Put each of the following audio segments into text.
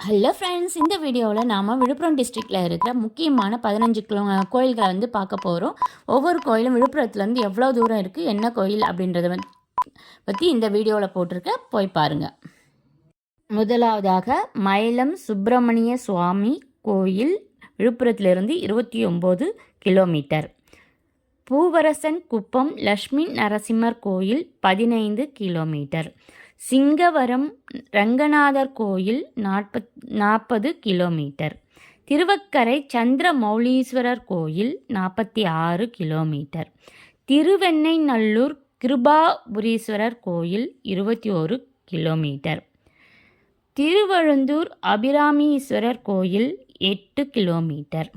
Hello friends இந்த வீடியோவில் நாம் விழுப்புரம் டிஸ்ட்ரிக்டில் இருக்கிற முக்கியமான பதினஞ்சு கிலோ கோயில்களை வந்து பார்க்க போகிறோம் ஒவ்வொரு கோயிலும் விழுப்புரத்துலேருந்து எவ்வளோ தூரம் இருக்குது என்ன கோயில் அப்படின்றத பற்றி இந்த வீடியோவில் போட்டிருக்க போய் பாருங்கள் முதலாவதாக மயிலம் சுப்பிரமணிய சுவாமி கோயில் விழுப்புரத்திலிருந்து இருபத்தி ஒம்பது கிலோமீட்டர். பூவரசன் குப்பம் லக்ஷ்மி நரசிம்மர் கோயில் பதினைந்து கிலோமீட்டர். சிங்கவரம் ரங்கநாதர் கோயில் நாற்பத் நாற்பது கிலோமீட்டர். திருவக்கரை சந்திரமௌலீஸ்வரர் கோயில் நாற்பத்தி ஆறு கிலோமீட்டர். திருவெண்ணைநல்லூர் கிருபாபுரீஸ்வரர் கோயில் இருபத்தி ஒரு கிலோமீட்டர். திருவழுந்தூர் அபிராமீஸ்வரர் கோயில் எட்டு கிலோமீட்டர்.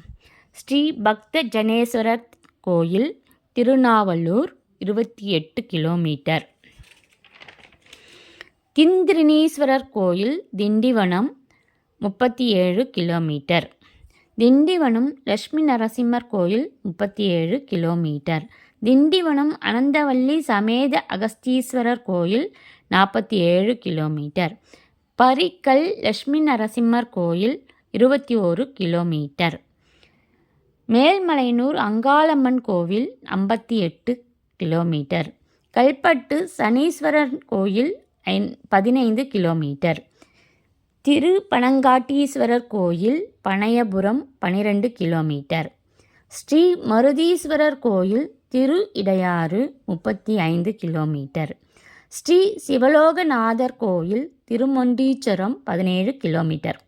ஸ்ரீ பக்த ஜனேஸ்வரர் கோயில் திருநாவலூர் இருபத்தி எட்டு கிலோமீட்டர். திந்திரினீஸ்வரர் கோயில் திண்டிவனம் முப்பத்தி ஏழு கிலோமீட்டர். திண்டிவனம் லட்சுமி நரசிம்மர் கோயில் முப்பத்தி ஏழு கிலோமீட்டர். திண்டிவனம் அனந்தவல்லி சமேத அகஸ்தீஸ்வரர் கோயில் நாற்பத்தி ஏழு கிலோமீட்டர். பரிக்கல் லட்சுமி நரசிம்மர் கோயில் இருபத்தி ஒரு கிலோமீட்டர். மேல்மலையனூர் அங்காளம்மன் கோவில் ஐம்பத்தி எட்டு கிலோமீட்டர். கல்பட்டு சனீஸ்வரர் கோயில் ஐந் பதினைந்து கிலோமீட்டர். திருப்பனங்காட்டீஸ்வரர் கோயில் பனையபுரம் பனிரெண்டு கிலோமீட்டர். ஸ்ரீ மருதீஸ்வரர் கோயில் திரு இடையாறு முப்பத்தி ஐந்து கிலோமீட்டர். ஸ்ரீ சிவலோகநாதர் கோயில் திருமொண்டீச்சரம் பதினேழு கிலோமீட்டர்.